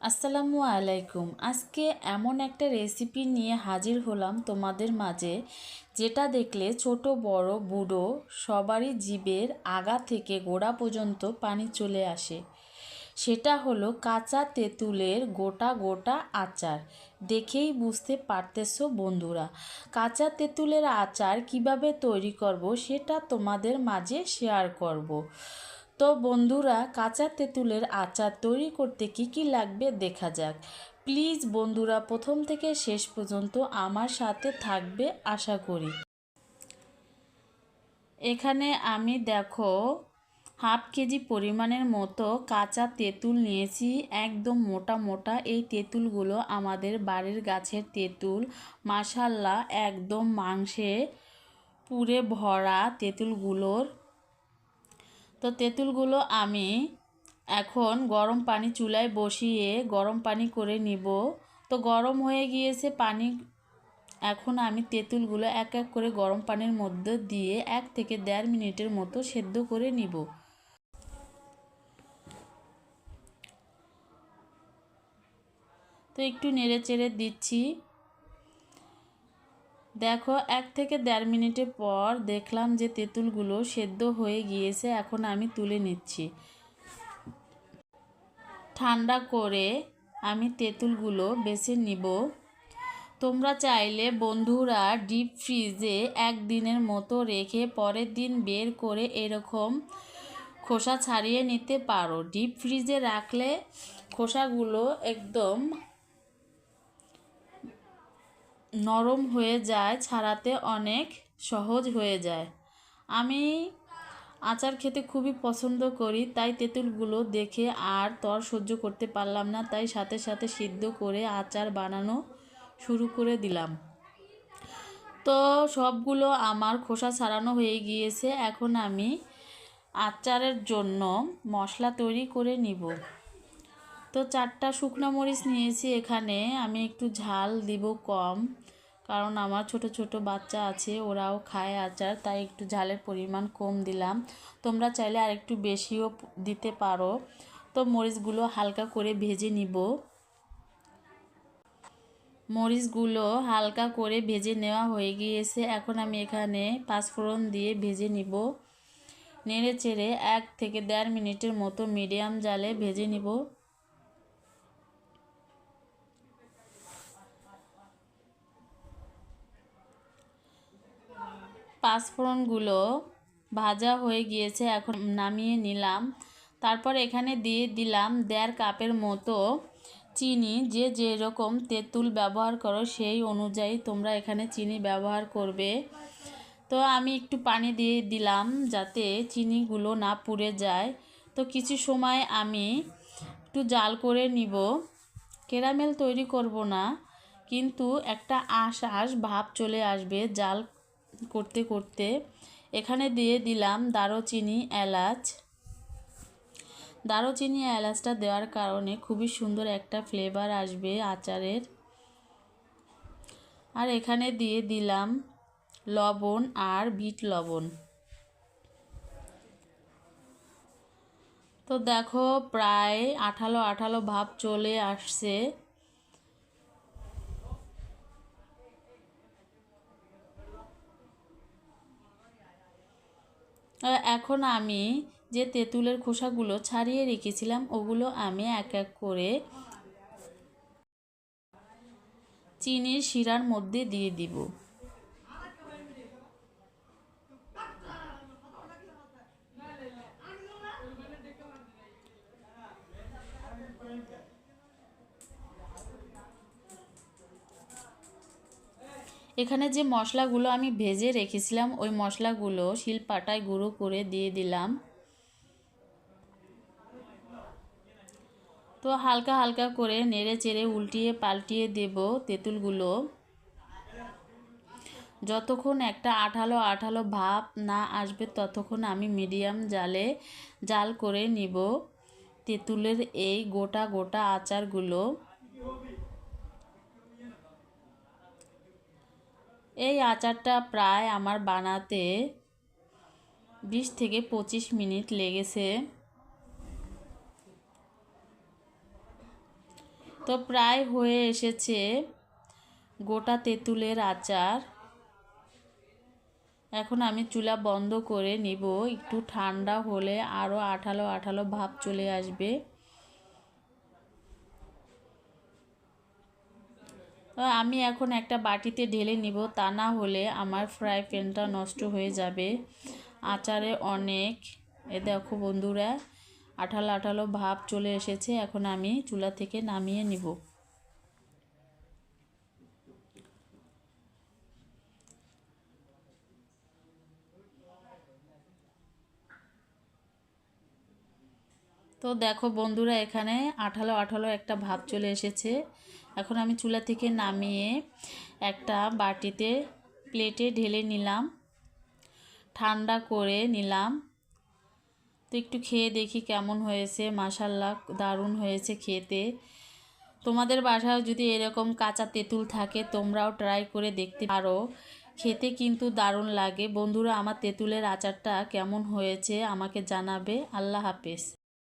আসসালামু আলাইকুম। আজকে এমন একটা রেসিপি নিয়ে হাজির হলাম তোমাদের মাঝে, যেটা দেখলে ছোট, বড়, বুড়ো সবারই জীবের আগা থেকে গোড়া পর্যন্ত পানি চলে আসে। সেটা হলো কাঁচা তেঁতুলের গোটা গোটা আচার। দেখেই বুঝতে পারতেছো বন্ধুরা, কাঁচা তেঁতুলের আচার কীভাবে তৈরি করব সেটা তোমাদের মাঝে শেয়ার করব। তো বন্ধুরা, কাঁচা তেঁতুলের আচার তৈরি করতে কি কি লাগবে দেখা যাক। প্লিজ বন্ধুরা, প্রথম থেকে শেষ পর্যন্ত আমার সাথে থাকবে আশা করি। এখানে আমি দেখো, হাফ কেজি পরিমাণের মতো কাঁচা তেঁতুল নিয়েছি, একদম মোটা মোটা। এই তেঁতুলগুলো আমাদের বাড়ির গাছের তেঁতুল মাসাল্লা একদম মাংসে পুরে ভরা তেঁতুলগুলোর তো তেঁতুলগুলো আমি এখন গরম পানি চুলায় বসিয়ে গরম পানি করে নিব। তো গরম হয়ে গিয়েছে পানি, এখন আমি তেঁতুলগুলো এক এক করে গরম পানির মধ্যে দিয়ে এক থেকে দেড় মিনিটের মতো সেদ্ধ করে নিব। তো একটু নেড়ে চেড়ে দিচ্ছি। দেখো, এক থেকে দেড় মিনিটের পর দেখলাম যে তেঁতুলগুলো সেদ্ধ হয়ে গিয়েছে, এখন আমি তুলে নিচ্ছি। ঠান্ডা করে আমি তেঁতুলগুলো বেছে নিব। তোমরা চাইলে বন্ধুরা ডিপ ফ্রিজে একদিনের মতো রেখে পরের দিন বের করে এরকম খোসা ছাড়িয়ে নিতে পারো। ডিপ ফ্রিজে রাখলে খোসাগুলো একদম নরম হয়ে যায়, ছাড়াতে অনেক সহজ হয়ে যায়। আমি আচার খেতে খুবই পছন্দ করি, তাই তেঁতুলগুলো দেখে আর তর সহ্য করতে পারলাম না, তাই সাথে সাথে সিদ্ধ করে আচার বানানো শুরু করে দিলাম। তো সবগুলো আমার খোসা ছাড়ানো হয়ে গিয়েছে, এখন আমি আচারের জন্য মশলা তৈরি করে নিব। তো চারটা শুকনো মরিচ নিয়েছি এখানে। আমি একটু ঝাল দিব কম, কারণ আমার ছোট ছোট বাচ্চা আছে, ওরাও খায় আচার, তাই একটু ঝালের পরিমাণ কম দিলাম। তোমরা চাইলে আর একটু বেশিও দিতে পারো। তো মরিচগুলো হালকা করে ভেজে নিব। মরিচগুলো হালকা করে ভেজে নেওয়া হয়ে গিয়েছে। এখন আমি এখানে পাঁচফোড়ন দিয়ে ভেজে নিব। নেড়ে চেড়ে এক থেকে দেড় মিনিটের মতো মিডিয়াম জালে ভেজে নিব। পাঁচফোড়নগুলো ভাজা হয়ে গিয়েছে, এখন নামিয়ে নিলাম। তারপর এখানে দিয়ে দিলাম দেড় কাপের মতো চিনি। যে যেরকম তেঁতুল ব্যবহার করো, সেই অনুযায়ী তোমরা এখানে চিনি ব্যবহার করবে। তো আমি একটু পানি দিয়ে দিলাম যাতে চিনিগুলো না পুড়ে যায়। তো কিছু সময় আমি একটু জাল করে নিব। ক্যারামেল তৈরি করব না, কিন্তু একটা আশ আশ ভাব চলে আসবে জাল করতে করতে এখানে দিয়ে দিলাম দারুচিনি এলাচ। দারুচিনি এলাচটা দেওয়ার কারণে খুবই সুন্দর একটা ফ্লেভার আসবে আচারের। আর এখানে দিয়ে দিলাম লবণ আর বিট লবণ। তো দেখো প্রায় আঠালো আঠালো ভাব চলে আসছে। এখন আমি যে তেঁতুলের খোসাগুলো ছাড়িয়ে রেখেছিলাম, ওগুলো আমি এক এক করে চিনির শিরার মধ্যে দিয়ে দিব। এখানে যে মশলাগুলো আমি ভেজে রেখেছিলাম, ওই মশলাগুলো শিলপাটায় গুঁড়ো করে দিয়ে দিলাম। তো হালকা হালকা করে নেড়ে চেড়ে উল্টিয়ে পাল্টিয়ে দেব তেঁতুলগুলো। যতক্ষণ একটা আঠালো আঠালো ভাব না আসবে, ততক্ষণ আমি মিডিয়াম জালে জাল করে নিব তেঁতুলের এই গোটা গোটা আচারগুলো। এই আচারটা প্রায় আমার বানাতে বিশ থেকে পঁচিশ মিনিট লেগেছে। তো প্রায় হয়ে এসেছে গোটা তেঁতুলের আচার। এখন আমি চুলা বন্ধ করে নিব, একটু ঠান্ডা হলে আরও আঠালো আঠালো ভাব চলে আসবে। আমি এখন একটা বাটিতে ঢেলে নিব, তা না হলে আমার ফ্রাই প্যানটা নষ্ট হয়ে যাবে। আচারে অনেক, এ দেখো বন্ধুরা, আঠালো আঠালো ভাব চলে এসেছে, এখন আমি চুলা থেকে নামিয়ে নিব। তো দেখো বন্ধুরা, এখানে আঠালো আঠালো একটা ভাব চলে এসেছে। এখন আমি চুলা থেকে নামিয়ে একটা বাটিতে প্লেটে ঢেলে নিলাম, ঠান্ডা করে নিলাম। তো একটু খেয়ে দেখি কেমন হয়েছে। মাসাল্লাহ দারুণ হয়েছে খেতে। তোমাদের বাসায় যদি এরকম কাঁচা তেঁতুল থাকে, তোমরাও ট্রাই করে দেখতে পারো। খেতে কিন্তু দারুণ লাগে। বন্ধুরা, আমার তেঁতুলের আচারটা কেমন হয়েছে আমাকে জানাবে। আল্লাহ হাফেজ।